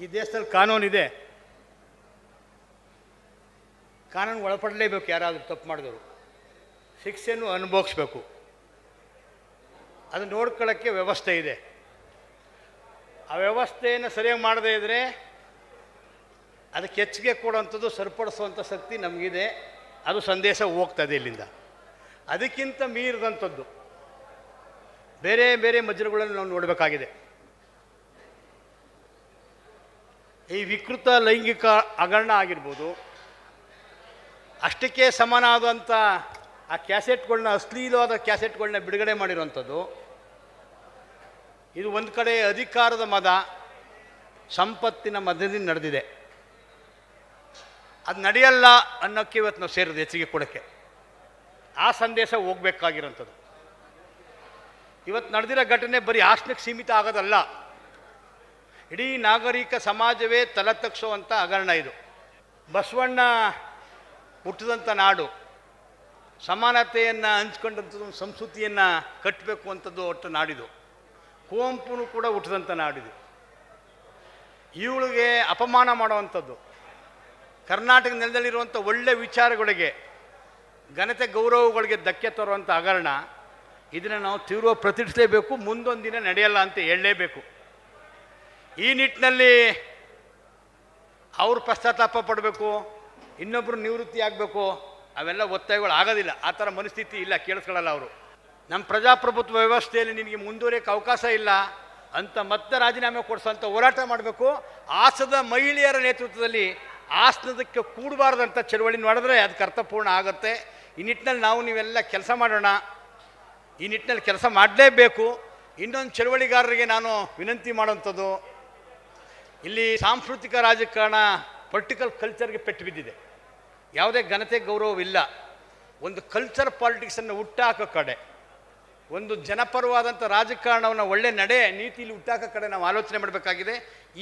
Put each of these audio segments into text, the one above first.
ಈ ದೇಶದಲ್ಲಿ ಕಾನೂನಿದೆ ಕಾನೂನು ಒಳಪಡಲೇಬೇಕು ಯಾರಾದರೂ ತಪ್ಪು ಮಾಡಿದವರು. ಶಿಕ್ಷೆಯನ್ನು ಅನುಭವಿಸ್ಬೇಕು. ಅದು ನೋಡ್ಕೊಳ್ಳೋಕ್ಕೆ ವ್ಯವಸ್ಥೆ ಇದೆ. ಆ ವ್ಯವಸ್ಥೆಯನ್ನು ಸರಿಯಾಗಿ ಮಾಡದೇ ಇದ್ದರೆ ಅದಕ್ಕೆ ಹೆಚ್ಚಿಗೆ ಕೊಡುವಂಥದ್ದು ಸರಿಪಡಿಸುವಂಥ ಶಕ್ತಿ ನಮಗಿದೆ. ಅದು ಸಂದೇಶ ಹೋಗ್ತದೆ ಇಲ್ಲಿಂದ. ಅದಕ್ಕಿಂತ ಮೀರಿದಂಥದ್ದು. ಬೇರೆ ಬೇರೆ ಮಜ್ಜರುಗಳನ್ನು ನಾವು ನೋಡಬೇಕಾಗಿದೆ. ಈ ವಿಕೃತ ಲೈಂಗಿಕ ಹಗರಣ ಆಗಿರ್ಬೋದು, ಅಷ್ಟಕ್ಕೆ ಸಮನಾದಂಥ ಆ ಕ್ಯಾಸೆಟ್ಗಳನ್ನ, ಅಶ್ಲೀಲವಾದ ಕ್ಯಾಸೆಟ್ಗಳನ್ನ ಬಿಡುಗಡೆ ಮಾಡಿರುವಂಥದ್ದು. ಇದು ಒಂದು ಕಡೆ ಅಧಿಕಾರದ ಮದ, ಸಂಪತ್ತಿನ ಮದದಿಂದ ನಡೆದಿದೆ. ಅದು ನಡೆಯಲ್ಲ ಅನ್ನೋಕ್ಕೆ ಇವತ್ತು ನಾವು ಸೇರಿದೆ ಹೆಚ್ಚಿಗೆ ಕೊಡೋಕ್ಕೆ. ಆ ಸಂದೇಶ ಹೋಗ್ಬೇಕಾಗಿರೋಂಥದ್ದು ಇವತ್ತು ನಡೆದಿರೋ ಘಟನೆ ಬರೀ ಹಾಸನಕ್ಕೆ ಸೀಮಿತ ಆಗೋದಲ್ಲ. ಇಡೀ ನಾಗರಿಕ ಸಮಾಜವೇ ತಲೆ ತಗ್ಸುವಂಥ ಹಗರಣ ಇದು. ಬಸವಣ್ಣ ಹುಟ್ಟಿದಂಥ ನಾಡು, ಸಮಾನತೆಯನ್ನು ಹಂಚ್ಕೊಂಡಂಥದ್ದು ಸಂಸ್ಕೃತಿಯನ್ನು ಕಟ್ಟಬೇಕು ಅಂಥದ್ದು ಒಟ್ಟು ನಾಡಿದು. ಕುವೆಂಪುನು ಕೂಡ ಹುಟ್ಟಿದಂಥ ನಾಡಿದು. ಇವಳಿಗೆ ಅಪಮಾನ ಮಾಡುವಂಥದ್ದು ಕರ್ನಾಟಕ ನೆಲದಲ್ಲಿರುವಂಥ ಒಳ್ಳೆ ವಿಚಾರಗಳಿಗೆ, ಘನತೆ ಗೌರವಗಳಿಗೆ ಧಕ್ಕೆ ತರುವಂಥ ಹಗರಣ, ಇದನ್ನು ನಾವು ತೀವ್ರ ಪ್ರತಿಷ್ಠಿಸಲೇಬೇಕು, ಮುಂದೊಂದು ದಿನ ನಡೆಯಲ್ಲ ಅಂತ ಹೇಳಲೇಬೇಕು. ಈ ನಿಟ್ಟಿನಲ್ಲಿ ಅವರು ಪಶ್ಚಾತ್ತಾಪ ಪಡಬೇಕು ಇನ್ನೊಬ್ಬರು ನಿವೃತ್ತಿ ಆಗಬೇಕು, ಅವೆಲ್ಲ ಒತ್ತಾಯಗಳು ಆಗೋದಿಲ್ಲ. ಆ ಥರ ಮನಸ್ಥಿತಿ ಇಲ್ಲ, ಕೇಳಿಸ್ಕೊಳ್ಳಲ್ಲ ಅವರು. ನಮ್ಮ ಪ್ರಜಾಪ್ರಭುತ್ವ ವ್ಯವಸ್ಥೆಯಲ್ಲಿ ನಿನಗೆ ಮುಂದುವರಿಯೋಕ್ಕೆ ಅವಕಾಶ ಇಲ್ಲ, ಅಂತ ಮತ್ತೆ ರಾಜೀನಾಮೆ ಕೊಡಿಸೋಂಥ ಹೋರಾಟ ಮಾಡಬೇಕು. ಆಸದ ಮಹಿಳೆಯರ ನೇತೃತ್ವದಲ್ಲಿ ಆಸನದಕ್ಕೆ ಕೂಡಬಾರ್ದಂಥ ಚಳವಳಿ ಮಾಡಿದ್ರೆ ಅದಕ್ಕೆ ಅರ್ಥಪೂರ್ಣ ಆಗುತ್ತೆ. ಈ ನಿಟ್ಟಿನಲ್ಲಿ ನಾವು ನೀವೆಲ್ಲ ಕೆಲಸ ಮಾಡೋಣ. ಈ ನಿಟ್ಟಿನಲ್ಲಿ ಕೆಲಸ ಮಾಡಲೇಬೇಕು. ಇನ್ನೊಂದು ಚಳವಳಿಗಾರರಿಗೆ ನಾನು ವಿನಂತಿ ಮಾಡೋಂಥದ್ದು ಇಲ್ಲಿ ಸಾಂಸ್ಕೃತಿಕ ರಾಜಕಾರಣ ಪೊಲಿಟಿಕಲ್ ಕಲ್ಚರ್ಗೆ ಪೆಟ್ಟು ಬಿದ್ದಿದೆ. ಯಾವುದೇ ಘನತೆ ಗೌರವವಿಲ್ಲ. ಒಂದು ಕಲ್ಚರ್ ಪಾಲಿಟಿಕ್ಸನ್ನು ಹುಟ್ಟಾಕೋ ಕಡೆ, ಒಂದು ಜನಪರವಾದಂಥ ರಾಜಕಾರಣವನ್ನು ಒಳ್ಳೆ ನಡೆ ನೀತಿಯಲ್ಲಿ ಹುಟ್ಟಾಕೋ ಕಡೆ ನಾವು ಆಲೋಚನೆ ಮಾಡಬೇಕಾಗಿದೆ.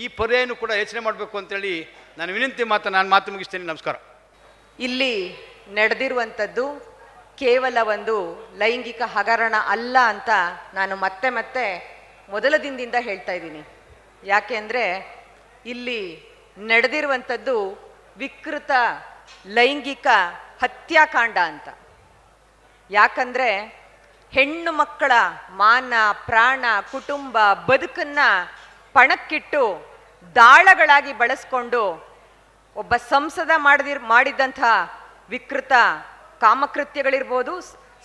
ಈ ಪರ್ಯಾಯನೂ ಕೂಡ ಯೋಚನೆ ಮಾಡಬೇಕು ಅಂತೇಳಿ ನಾನು ವಿನಂತಿ ಮಾತು ನಾನು ಮಾತು ಮುಗಿಸ್ತೇನೆ, ನಮಸ್ಕಾರ. ಇಲ್ಲಿ ನಡೆದಿರುವಂಥದ್ದು ಕೇವಲ ಒಂದು ಲೈಂಗಿಕ ಹಗರಣ ಅಲ್ಲ ಅಂತ ನಾನು ಮತ್ತೆ ಮತ್ತೆ ಮೊದಲ ದಿನದಿಂದ ಹೇಳ್ತಾ ಇದ್ದೀನಿ. ಯಾಕೆ ಅಂದರೆ ಇಲ್ಲಿ ನಡೆದಿರುವಂಥದ್ದು ವಿಕೃತ ಲೈಂಗಿಕ ಹತ್ಯಾಕಾಂಡ ಅಂತ. ಯಾಕಂದರೆ ಹೆಣ್ಣು ಮಕ್ಕಳ ಮಾನ, ಪ್ರಾಣ, ಕುಟುಂಬ ಬದುಕನ್ನ ಪಣಕ್ಕಿಟ್ಟು ದಾಳಗಳಾಗಿ ಬಳಸ್ಕೊಂಡು ಒಬ್ಬ ಸಂಸದ ಮಾಡದಿರ್, ಮಾಡಿದಂಥ ವಿಕೃತ ಕಾಮಕೃತ್ಯಗಳಿರ್ಬೋದು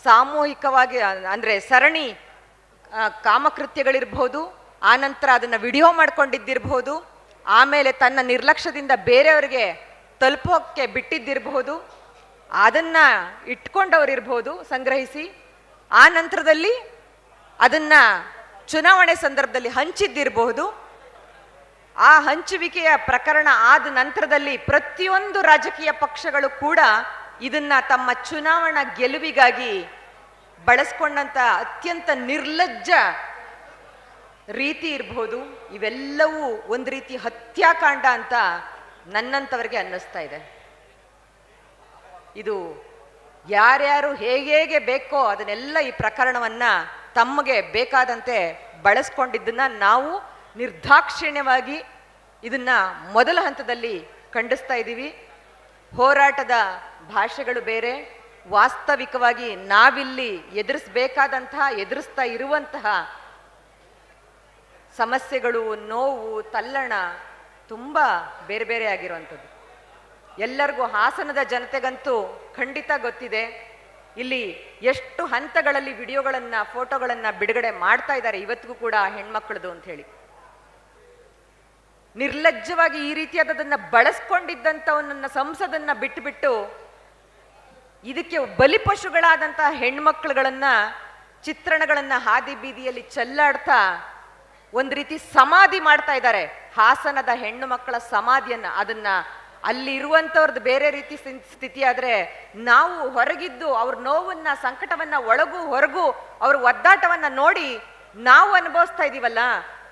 ಸಾಮೂಹಿಕವಾಗಿ ಅಂದರೆ ಸರಣಿ ಕಾಮಕೃತ್ಯಗಳಿರ್ಬೋದು ಆನಂತರ ಅದನ್ನು ವಿಡಿಯೋ ಮಾಡ್ಕೊಂಡಿದ್ದಿರ್ಬೋದು ಆಮೇಲೆ ತನ್ನ ನಿರ್ಲಕ್ಷ್ಯದಿಂದ ಬೇರೆಯವರಿಗೆ ತಲುಪೋಕ್ಕೆ ಬಿಟ್ಟಿದ್ದಿರಬಹುದು, ಅದನ್ನು ಇಟ್ಕೊಂಡವರಿರ್ಬೋದು ಸಂಗ್ರಹಿಸಿ, ಆ ನಂತರದಲ್ಲಿ ಅದನ್ನು ಚುನಾವಣೆ ಸಂದರ್ಭದಲ್ಲಿ ಹಂಚಿದ್ದಿರಬಹುದು. ಆ ಹಂಚುವಿಕೆಯ ಪ್ರಕರಣ ಆದ ನಂತರದಲ್ಲಿ ಪ್ರತಿಯೊಂದು ರಾಜಕೀಯ ಪಕ್ಷಗಳು ಕೂಡ ಇದನ್ನ ತಮ್ಮ ಚುನಾವಣಾ ಗೆಲುವಿಗಾಗಿ ಬಳಸ್ಕೊಂಡಂಥ ಅತ್ಯಂತ ನಿರ್ಲಜ್ಜ ರೀತಿ ಇರಬಹುದು. ಇವೆಲ್ಲವೂ ಒಂದು ರೀತಿ ಹತ್ಯಾಕಾಂಡ ಅಂತ ನನ್ನಂಥವ್ರಿಗೆ ಅನ್ನಿಸ್ತಾ ಇದೆ. ಇದು ಯಾರ್ಯಾರು ಹೇಗೆ ಬೇಕೋ ಅದನ್ನೆಲ್ಲ ಈ ಪ್ರಕರಣವನ್ನ ತಮಗೆ ಬೇಕಾದಂತೆ ಬಳಸ್ಕೊಂಡಿದ್ದನ್ನು ನಾವು ನಿರ್ದಾಕ್ಷಿಣ್ಯವಾಗಿ ಇದನ್ನ ಮೊದಲ ಹಂತದಲ್ಲಿ ಖಂಡಿಸ್ತಾ ಇದ್ದೀವಿ. ಹೋರಾಟದ ಭಾಷೆಗಳು ಬೇರೆ, ವಾಸ್ತವಿಕವಾಗಿ ನಾವಿಲ್ಲಿ ಎದುರಿಸಬೇಕಾದಂತಹ, ಎದುರಿಸ್ತಾ ಇರುವಂತಹ ಸಮಸ್ಯೆಗಳು, ನೋವು, ತಲ್ಲಣ ತುಂಬ ಬೇರೆ ಬೇರೆ ಆಗಿರುವಂಥದ್ದು. ಎಲ್ಲರಿಗೂ ಹಾಸನದ ಜನತೆಗಂತೂ ಖಂಡಿತ ಗೊತ್ತಿದೆ. ಇಲ್ಲಿ ಎಷ್ಟು ಹಂತಗಳಲ್ಲಿ ವಿಡಿಯೋಗಳನ್ನು, ಫೋಟೋಗಳನ್ನು ಬಿಡುಗಡೆ ಮಾಡ್ತಾ ಇದ್ದಾರೆ ಇವತ್ತಿಗೂ ಕೂಡ ಹೆಣ್ಮಕ್ಳದು ಅಂತ ಹೇಳಿ. ನಿರ್ಲಜ್ಜವಾಗಿ ಈ ರೀತಿಯಾದದನ್ನು ಬಳಸ್ಕೊಂಡಿದ್ದಂಥವನನ್ನ, ಸಂಸದನ್ನ ಬಿಟ್ಟುಬಿಟ್ಟು ಇದಕ್ಕೆ ಬಲಿಪಶುಗಳಾದಂತಹ ಹೆಣ್ಮಕ್ಳುಗಳನ್ನ ಚಿತ್ರಣಗಳನ್ನ ಹಾದಿ ಬೀದಿಯಲ್ಲಿ ಚೆಲ್ಲಾಡ್ತಾ ಒಂದ್ ರೀತಿ ಸಮಾಧಿ ಮಾಡ್ತಾ ಇದ್ದಾರೆ. ಹಾಸನದ ಹೆಣ್ಣು ಮಕ್ಕಳ ಸಮಾಧಿಯನ್ನ, ಅದನ್ನ ಅಲ್ಲಿ ಇರುವಂತವ್ರದ್ದು ಬೇರೆ ರೀತಿ ಸ್ಥಿ- ಸ್ಥಿತಿ ಆದರೆ ನಾವು ಹೊರಗಿದ್ದು ಅವ್ರ ನೋವನ್ನ, ಸಂಕಟವನ್ನ ಒಳಗು, ಹೊರಗೂ, ಅವ್ರ ಒದ್ದಾಟವನ್ನ ನೋಡಿ ನಾವು ಅನುಭವಿಸ್ತಾ ಇದೀವಲ್ಲ,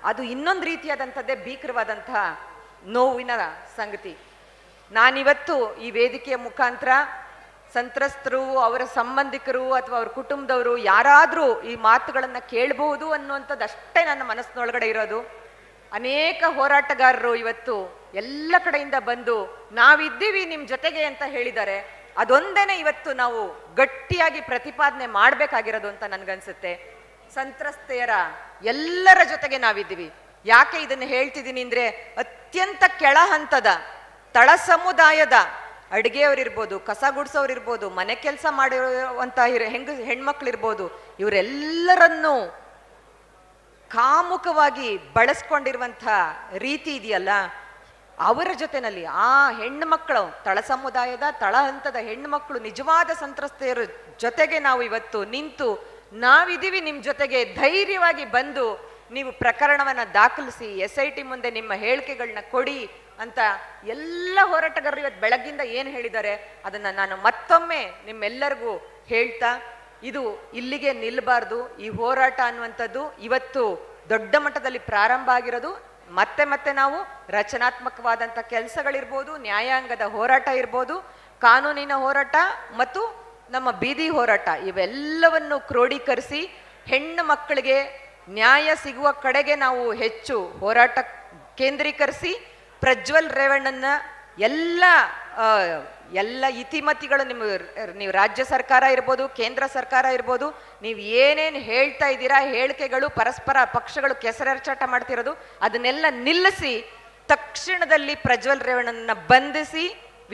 ಅದು ಇನ್ನೊಂದು ರೀತಿಯಾದಂಥದ್ದೇ ಭೀಕರವಾದಂತಹ ನೋವಿನ ಸಂಗತಿ. ನಾನಿವತ್ತು ಈ ವೇದಿಕೆಯ ಮುಖಾಂತರ ಸಂತ್ರಸ್ತರು, ಅವರ ಸಂಬಂಧಿಕರು ಅಥವಾ ಅವ್ರ ಕುಟುಂಬದವರು ಯಾರಾದರೂ ಈ ಮಾತುಗಳನ್ನು ಕೇಳಬಹುದು ಅನ್ನುವಂಥದ್ದು ಅಷ್ಟೇ ನನ್ನ ಮನಸ್ಸಿನೊಳಗಡೆ ಇರೋದು. ಅನೇಕ ಹೋರಾಟಗಾರರು ಇವತ್ತು ಎಲ್ಲ ಕಡೆಯಿಂದ ಬಂದು ನಾವಿದ್ದೀವಿ ನಿಮ್ಮ ಜೊತೆಗೆ ಅಂತ ಹೇಳಿದ್ದಾರೆ ಅದೊಂದೇನೆ ಇವತ್ತು ನಾವು ಗಟ್ಟಿಯಾಗಿ ಪ್ರತಿಪಾದನೆ ಮಾಡ್ಬೇಕಾಗಿರೋದು ಅಂತ ನನ್ಗನ್ಸುತ್ತೆ. ಸಂತ್ರಸ್ತೆಯರ ಎಲ್ಲರ ಜೊತೆಗೆ ನಾವಿದ್ದೀವಿ. ಯಾಕೆ ಇದನ್ನು ಹೇಳ್ತಿದ್ದೀನಿ ಅಂದರೆ ಅತ್ಯಂತ ಕೆಳ ಹಂತದ ತಳ ಸಮುದಾಯದ ಅಡುಗೆಯವರಿರ್ಬೋದು, ಕಸ ಗುಡಿಸೋರಿರ್ಬೋದು ಮನೆ ಕೆಲಸ ಮಾಡಿರುವಂತ ಹೆಂಗ, ಹೆಣ್ಮಕ್ಳಿರ್ಬೋದು, ಇವರೆಲ್ಲರನ್ನೂ ಕಾಮುಕವಾಗಿ ಬಳಸ್ಕೊಂಡಿರುವಂಥ ರೀತಿ ಇದೆಯಲ್ಲ, ಅವರ ಜೊತೆನಲ್ಲಿ ಆ ಹೆಣ್ಣು ಮಕ್ಕಳು ತಳ ಸಮುದಾಯದ, ತಳ ಹಂತದ ಹೆಣ್ಣು ಮಕ್ಕಳು ನಿಜವಾದ ಸಂತ್ರಸ್ತೆಯರ ಜೊತೆಗೆ ನಾವು ಇವತ್ತು ನಿಂತು ನಾವಿದ್ದೀವಿ ನಿಮ್ಮ ಜೊತೆಗೆ ಧೈರ್ಯವಾಗಿ ಬಂದು ನೀವು ಪ್ರಕರಣವನ್ನು ದಾಖಲಿಸಿ, ಎಸ್ ಐ ಟಿ ಮುಂದೆ ನಿಮ್ಮ ಹೇಳಿಕೆಗಳನ್ನ ಕೊಡಿ ಅಂತ ಎಲ್ಲ ಹೋರಾಟಗಾರರು ಇವತ್ತು ಬೆಳಗ್ಗಿಂದ ಏನು ಹೇಳಿದ್ದಾರೆ? ಅದನ್ನ ನಾನು ಮತ್ತೊಮ್ಮೆ ನಿಮ್ಮೆಲ್ಲರಿಗೂ ಹೇಳ್ತಾ, ಇದು ಇಲ್ಲಿಗೆ ನಿಲ್ಲಬಾರ್ದು ಈ ಹೋರಾಟ ಅನ್ನುವಂಥದ್ದು ಇವತ್ತು ದೊಡ್ಡ ಮಟ್ಟದಲ್ಲಿ ಪ್ರಾರಂಭ ಆಗಿರೋದು. ಮತ್ತೆ ಮತ್ತೆ ನಾವು ರಚನಾತ್ಮಕವಾದಂಥ ಕೆಲಸಗಳಿರ್ಬೋದು, ನ್ಯಾಯಾಂಗದ ಹೋರಾಟ ಇರ್ಬೋದು, ಕಾನೂನಿನ ಹೋರಾಟ ಮತ್ತು ನಮ್ಮ ಬೀದಿ ಹೋರಾಟ. ಇವೆಲ್ಲವನ್ನು ಕ್ರೋಢೀಕರಿಸಿ ಹೆಣ್ಣು ಮಕ್ಕಳಿಗೆ ನ್ಯಾಯ ಸಿಗುವ ಕಡೆಗೆ ನಾವು ಹೆಚ್ಚು ಹೋರಾಟ ಕೇಂದ್ರೀಕರಿಸಿ ಪ್ರಜ್ವಲ್ ರೇವಣ್ಣನ ಎಲ್ಲ ಎಲ್ಲ ಇತಿಮತಿಗಳು ನಿಮ್ಮ, ನೀವು ರಾಜ್ಯ ಸರ್ಕಾರ ಇರ್ಬೋದು, ಕೇಂದ್ರ ಸರ್ಕಾರ ಇರ್ಬೋದು, ನೀವು ಏನೇನು ಹೇಳ್ತಾ ಇದ್ದೀರಾ, ಹೇಳಿಕೆಗಳು ಪರಸ್ಪರ ಪಕ್ಷಗಳು ಕೆಸರರ್ಚಾಟ ಮಾಡ್ತಿರೋದು, ಅದನ್ನೆಲ್ಲ ನಿಲ್ಲಿಸಿ, ತಕ್ಷಣದಲ್ಲಿ ಪ್ರಜ್ವಲ್ ರೇವಣ್ಣನ ಬಂಧಿಸಿ,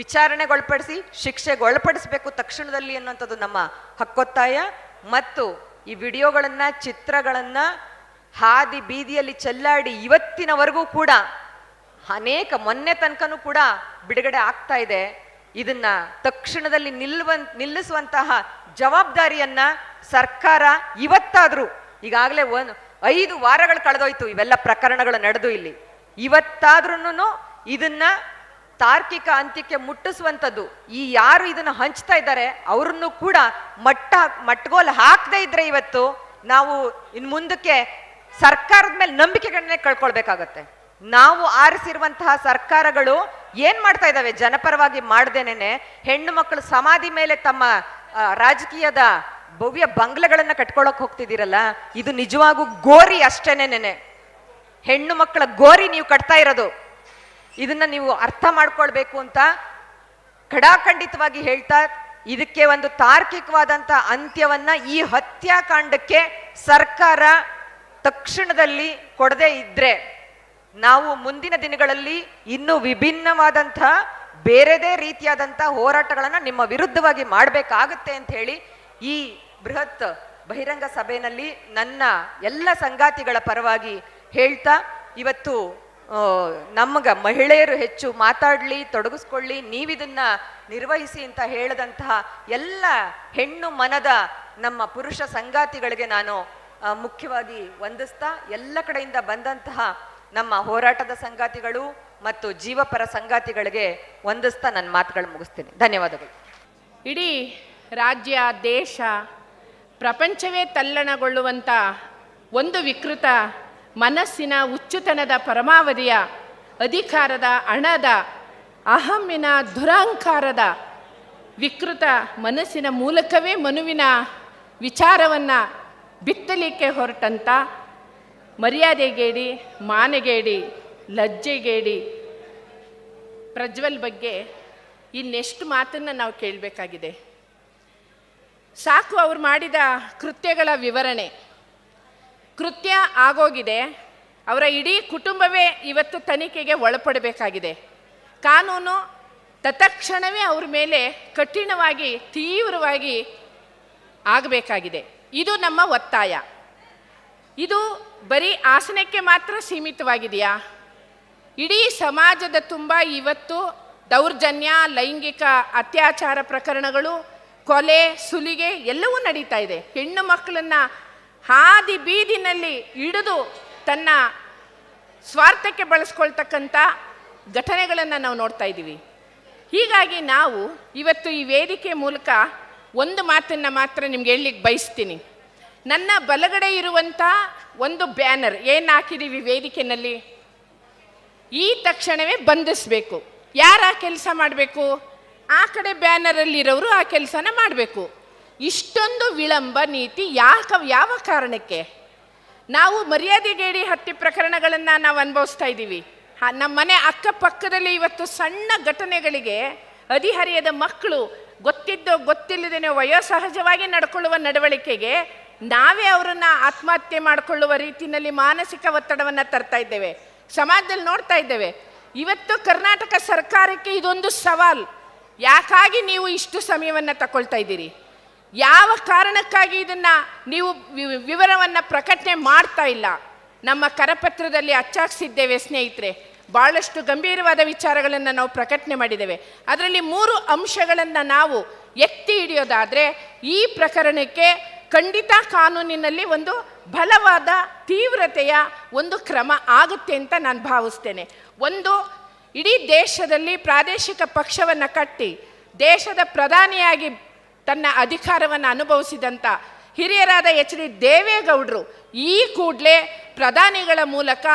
ವಿಚಾರಣೆಗೊಳಪಡಿಸಿ ಶಿಕ್ಷೆಗೆ ಒಳಪಡಿಸಬೇಕು ತಕ್ಷಣದಲ್ಲಿ ಅನ್ನುವಂಥದ್ದು ನಮ್ಮ ಹಕ್ಕೊತ್ತಾಯ. ಮತ್ತು ಈ ವಿಡಿಯೋಗಳನ್ನು, ಚಿತ್ರಗಳನ್ನು ಹಾದಿ ಬೀದಿಯಲ್ಲಿ ಚೆಲ್ಲಾಡಿ ಇವತ್ತಿನವರೆಗೂ ಕೂಡ ಅನೇಕ ಮೊನ್ನೆ ತನಕನೂ ಕೂಡ ಬಿಡುಗಡೆ ಆಗ್ತಾ ಇದೆ. ಇದನ್ನ ತಕ್ಷಣದಲ್ಲಿ ನಿಲ್ಲುವ ನಿಲ್ಲಿಸುವಂತಹ ಜವಾಬ್ದಾರಿಯನ್ನ ಸರ್ಕಾರ ಇವತ್ತಾದ್ರೂ, ಈಗಾಗಲೇ ಒಂದು, ಐದು ವಾರಗಳು ಕಳೆದೋಯ್ತು ಇವೆಲ್ಲ ಪ್ರಕರಣಗಳು ನಡೆದು ಇಲ್ಲಿ. ಇವತ್ತಾದ್ರೂ ಇದನ್ನ ತಾರ್ಕಿಕ ಅಂತ್ಯಕ್ಕೆ ಮುಟ್ಟಿಸುವಂಥದ್ದು. ಈ ಯಾರು ಇದನ್ನ ಹಂಚ್ತಾ ಇದ್ದಾರೆ, ಅವ್ರನ್ನು ಕೂಡ ಮಟ್ಟ, ಮಟ್ಗೋಲ್ ಹಾಕದೇ ಇದ್ರೆ ಇವತ್ತು ನಾವು ಇನ್ ಮುಂದಕ್ಕೆ ಸರ್ಕಾರದ ಮೇಲೆ ನಂಬಿಕೆಗಳನ್ನೇ ಕಳ್ಕೊಳ್ಬೇಕಾಗತ್ತೆ. ನಾವು ಆರಿಸಿರುವಂತಹ ಸರ್ಕಾರಗಳು ಏನ್ ಮಾಡ್ತಾ ಇದ್ದಾವೆ? ಜನಪರವಾಗಿ ಮಾಡ್ದೇನೆ ಹೆಣ್ಣು ಮಕ್ಕಳು ಸಮಾಧಿ ಮೇಲೆ ತಮ್ಮ ರಾಜಕೀಯದ ಭವ್ಯ ಬಂಗ್ಲೆಗಳನ್ನ ಕಟ್ಕೊಳಕ್ ಹೋಗ್ತಿದ್ದೀರಲ್ಲ, ಇದು ನಿಜವಾಗೂ ಗೋರಿ ನೆನೆ ಹೆಣ್ಣು ಮಕ್ಕಳ ಗೋರಿ ನೀವು ಕಟ್ತಾ ಇರೋದು. ಇದನ್ನ ನೀವು ಅರ್ಥ ಮಾಡ್ಕೊಳ್ಬೇಕು ಅಂತ ಖಡಾಖಂಡಿತವಾಗಿ ಹೇಳ್ತಾ, ಇದಕ್ಕೆ ಒಂದು ತಾರ್ಕಿಕವಾದಂತ ಅಂತ್ಯವನ್ನ ಈ ಹತ್ಯಾಕಾಂಡಕ್ಕೆ ಸರ್ಕಾರ ತಕ್ಷಣದಲ್ಲಿ ಕೊಡದೇ ಇದ್ರೆ ನಾವು ಮುಂದಿನ ದಿನಗಳಲ್ಲಿ ಇನ್ನೂ ವಿಭಿನ್ನವಾದಂಥ, ಬೇರೆದೇ ರೀತಿಯಾದಂಥ ಹೋರಾಟಗಳನ್ನು ನಿಮ್ಮ ವಿರುದ್ಧವಾಗಿ ಮಾಡಬೇಕಾಗುತ್ತೆ ಅಂತ ಹೇಳಿ ಈ ಬೃಹತ್ ಬಹಿರಂಗ ಸಭೆಯಲ್ಲಿ ನನ್ನ ಎಲ್ಲ ಸಂಗಾತಿಗಳ ಪರವಾಗಿ ಹೇಳ್ತಾ, ಇವತ್ತು ನಮ್ಗೆ ಮಹಿಳೆಯರು ಹೆಚ್ಚು ಮಾತಾಡ್ಲಿ, ತೊಡಗಿಸ್ಕೊಳ್ಳಿ, ನೀವಿದನ್ನ ನಿರ್ವಹಿಸಿ ಅಂತ ಹೇಳದಂತಹ ಎಲ್ಲ ಹೆಣ್ಣು ಮನದ ನಮ್ಮ ಪುರುಷ ಸಂಗಾತಿಗಳಿಗೆ ನಾನು ಮುಖ್ಯವಾಗಿ ವಂದಿಸ್ತಾ, ಎಲ್ಲ ಕಡೆಯಿಂದ ಬಂದಂತಹ ನಮ್ಮ ಹೋರಾಟದ ಸಂಗಾತಿಗಳು ಮತ್ತು ಜೀವಪರ ಸಂಗಾತಿಗಳಿಗೆ ಒಂದಿಸ್ತಾ ನನ್ನ ಮಾತುಗಳು ಮುಗಿಸ್ತೀನಿ. ಧನ್ಯವಾದಗಳು. ಇಡೀ ರಾಜ್ಯ, ದೇಶ ಪ್ರಪಂಚವೇ ತಲ್ಲಣಗೊಳ್ಳುವಂಥ ಒಂದು ವಿಕೃತ ಮನಸ್ಸಿನ ಉಚ್ಚುತನದ ಪರಮಾವಧಿಯ ಅಧಿಕಾರದ ಹಣದ ಅಹಮ್ಮಿನ ದುರಹಂಕಾರದ ವಿಕೃತ ಮನಸ್ಸಿನ ಮೂಲಕವೇ ಮನುವಿನ ವಿಚಾರವನ್ನು ಬಿತ್ತಲಿಕ್ಕೆ ಹೊರಟಂಥ ಮರ್ಯಾದೆಗೇಡಿ, ಮಾನೆಗೇಡಿ, ಲಜ್ಜೆಗೇಡಿ, ಪ್ರಜ್ವಲ್ ಬಗ್ಗೆ ಇನ್ನೆಷ್ಟು ಮಾತನ್ನು ನಾವು ಕೇಳಬೇಕಾಗಿದೆ. ಸಾಕು ಅವ್ರು ಮಾಡಿದ ಕೃತ್ಯಗಳ ವಿವರಣೆ. ಕೃತ್ಯ ಆಗೋಗಿದೆ, ಅವರ ಇಡೀ ಕುಟುಂಬವೇ ಇವತ್ತು ತನಿಖೆಗೆ ಒಳಪಡಬೇಕಾಗಿದೆ. ಕಾನೂನು ತತ್ಕ್ಷಣವೇ ಅವ್ರ ಮೇಲೆ ಕಠಿಣವಾಗಿ, ತೀವ್ರವಾಗಿ ಆಗಬೇಕಾಗಿದೆ. ಇದು ನಮ್ಮ ಒತ್ತಾಯ. ಇದು ಬರೀ ಆಸನಕ್ಕೆ ಮಾತ್ರ ಸೀಮಿತವಾಗಿದೆಯಾ? ಇಡೀ ಸಮಾಜದ ತುಂಬ ಇವತ್ತು ದೌರ್ಜನ್ಯ, ಲೈಂಗಿಕ ಅತ್ಯಾಚಾರ ಪ್ರಕರಣಗಳು, ಕೊಲೆ, ಸುಲಿಗೆ ಎಲ್ಲವೂ ನಡೀತಾ ಇದೆ. ಹೆಣ್ಣು ಮಕ್ಕಳನ್ನ ಹಾದಿ ಬೀದಿನಲ್ಲಿ ಹಿಡಿದು ತನ್ನ ಸ್ವಾರ್ಥಕ್ಕೆ ಬಳಸ್ಕೊಳ್ತಕ್ಕಂಥ ಘಟನೆಗಳನ್ನು ನಾವು ನೋಡ್ತಾ ಇದ್ದೀವಿ. ಹೀಗಾಗಿ ನಾವು ಇವತ್ತು ಈ ವೇದಿಕೆ ಮೂಲಕ ಒಂದು ಮಾತನ್ನು ಮಾತ್ರ ನಿಮ್ಗೆ ಹೇಳಲಿಕ್ಕೆ ಬಯಸ್ತೀನಿ. ನನ್ನ ಬಲಗಡೆ ಇರುವಂಥ ಒಂದು ಬ್ಯಾನರ್ ಏನು ಹಾಕಿದ್ದೀವಿ ವೇದಿಕೆಯಲ್ಲಿ ಈ ತಕ್ಷಣವೇ ಬಂಧಿಸಬೇಕು. ಯಾರು ಆ ಕೆಲಸ ಮಾಡಬೇಕು? ಆ ಕಡೆ ಬ್ಯಾನರಲ್ಲಿರೋರು ಆ ಕೆಲಸನ ಮಾಡಬೇಕು. ಇಷ್ಟೊಂದು ವಿಳಂಬ ನೀತಿ ಯಾಕ, ಯಾವ ಕಾರಣಕ್ಕೆ? ನಾವು ಮರ್ಯಾದೆಗೇಡಿ ಹತ್ತಿ ಪ್ರಕರಣಗಳನ್ನು ನಾವು ಅನುಭವಿಸ್ತಾ ಇದ್ದೀವಿ. ನಮ್ಮ ಮನೆ ಅಕ್ಕಪಕ್ಕದಲ್ಲಿ ಇವತ್ತು ಸಣ್ಣ ಘಟನೆಗಳಿಗೆ ಹದಿಹರಿಯದ ಮಕ್ಕಳು ಗೊತ್ತಿದ್ದೋ ಗೊತ್ತಿಲ್ಲದೇನೋ ವಯೋಸಹಜವಾಗಿ ನಡ್ಕೊಳ್ಳುವ ನಡವಳಿಕೆಗೆ ನಾವೇ ಅವರನ್ನ ಆತ್ಮಹತ್ಯೆ ಮಾಡಿಕೊಳ್ಳುವ ರೀತಿಯಲ್ಲಿ ಮಾನಸಿಕ ಒತ್ತಡವನ್ನು ತರ್ತಾ ಇದ್ದೇವೆ. ಸಮಾಜದಲ್ಲಿ ನೋಡ್ತಾ ಇದ್ದೇವೆ. ಇವತ್ತು ಕರ್ನಾಟಕ ಸರ್ಕಾರಕ್ಕೆ ಇದೊಂದು ಸವಾಲ್. ಯಾಕಾಗಿ ನೀವು ಇಷ್ಟು ಸಮಯವನ್ನು ತಗೊಳ್ತಾ ಇದ್ದೀರಿ? ಯಾವ ಕಾರಣಕ್ಕಾಗಿ ಇದನ್ನು ನೀವು ವಿವರವನ್ನು ಪ್ರಕಟಣೆ ಮಾಡ್ತಾ ಇಲ್ಲ? ನಮ್ಮ ಕರಪತ್ರದಲ್ಲಿ ಅಚ್ಚಾಕ್ಸಿದ್ದೇವೆ ಸ್ನೇಹಿತರೆ. ಬಹಳಷ್ಟು ಗಂಭೀರವಾದ ವಿಚಾರಗಳನ್ನು ನಾವು ಪ್ರಕಟಣೆ ಮಾಡಿದ್ದೇವೆ. ಅದರಲ್ಲಿ ಮೂರು ಅಂಶಗಳನ್ನು ನಾವು ಎತ್ತಿ ಹಿಡಿಯೋದಾದರೆ ಈ ಪ್ರಕರಣಕ್ಕೆ ಖಂಡಿತ ಕಾನೂನಿನಲ್ಲಿ ಒಂದು ಬಲವಾದ ತೀವ್ರತೆಯ ಒಂದು ಕ್ರಮ ಆಗುತ್ತೆ ಅಂತ ನಾನು ಭಾವಿಸ್ತೇನೆ. ಒಂದು ಇಡೀ ದೇಶದಲ್ಲಿ ಪ್ರಾದೇಶಿಕ ಪಕ್ಷವನ್ನು ಕಟ್ಟಿ, ದೇಶದ ಪ್ರಧಾನಿಯಾಗಿ ತನ್ನ ಅಧಿಕಾರವನ್ನು ಅನುಭವಿಸಿದಂಥ ಹಿರಿಯರಾದ ಎಚ್ ಡಿ ದೇವೇಗೌಡರು ಈ ಕೂಡಲೇ ಪ್ರಧಾನಿಗಳ ಮೂಲಕ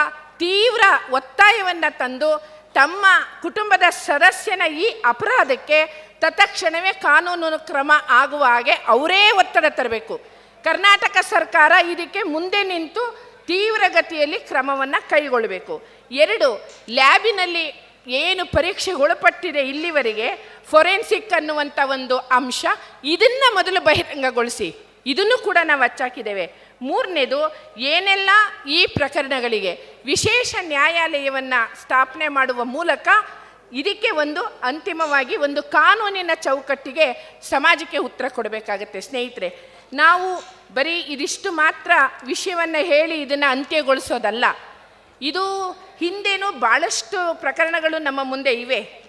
ತೀವ್ರ ಒತ್ತಾಯವನ್ನು ತಂದು ತಮ್ಮ ಕುಟುಂಬದ ಸದಸ್ಯನ ಈ ಅಪರಾಧಕ್ಕೆ ತತ್ಕ್ಷಣವೇ ಕಾನೂನು ಕ್ರಮ ಆಗುವ ಹಾಗೆ ಅವರೇ ಒತ್ತಡ ತರಬೇಕು. ಕರ್ನಾಟಕ ಸರ್ಕಾರ ಇದಕ್ಕೆ ಮುಂದೆ ನಿಂತು ತೀವ್ರಗತಿಯಲ್ಲಿ ಕ್ರಮವನ್ನು ಕೈಗೊಳ್ಳಬೇಕು. ಎರಡು, ಲ್ಯಾಬಿನಲ್ಲಿ ಏನು ಪರೀಕ್ಷೆಗೆ ಒಳಪಟ್ಟಿದೆ ಇಲ್ಲಿವರೆಗೆ, ಫೊರೆನ್ಸಿಕ್ ಅನ್ನುವಂಥ ಒಂದು ಅಂಶ, ಇದನ್ನು ಮೊದಲು ಬಹಿರಂಗಗೊಳಿಸಿ. ಇದನ್ನು ಕೂಡ ನಾವು ಹಚ್ಚಾಕಿದ್ದೇವೆ ಮೂರನೇದು, ಏನೆಲ್ಲ ಈ ಪ್ರಕರಣಗಳಿಗೆ ವಿಶೇಷ ನ್ಯಾಯಾಲಯವನ್ನು ಸ್ಥಾಪನೆ ಮಾಡುವ ಮೂಲಕ ಇದಕ್ಕೆ ಒಂದು ಅಂತಿಮವಾಗಿ ಒಂದು ಕಾನೂನಿನ ಚೌಕಟ್ಟಿಗೆ ಸಮಾಜಕ್ಕೆ ಉತ್ತರ ಕೊಡಬೇಕಾಗತ್ತೆ. ಸ್ನೇಹಿತರೆ, ನಾವು ಬರೀ ಇದಿಷ್ಟು ಮಾತ್ರ ವಿಷಯವನ್ನು ಹೇಳಿ ಇದನ್ನು ಅಂತ್ಯಗೊಳಿಸೋದಲ್ಲ. ಇದು ಹಿಂದೇನು ಭಾಳಷ್ಟು ಪ್ರಕರಣಗಳು ನಮ್ಮ ಮುಂದೆ ಇವೆ.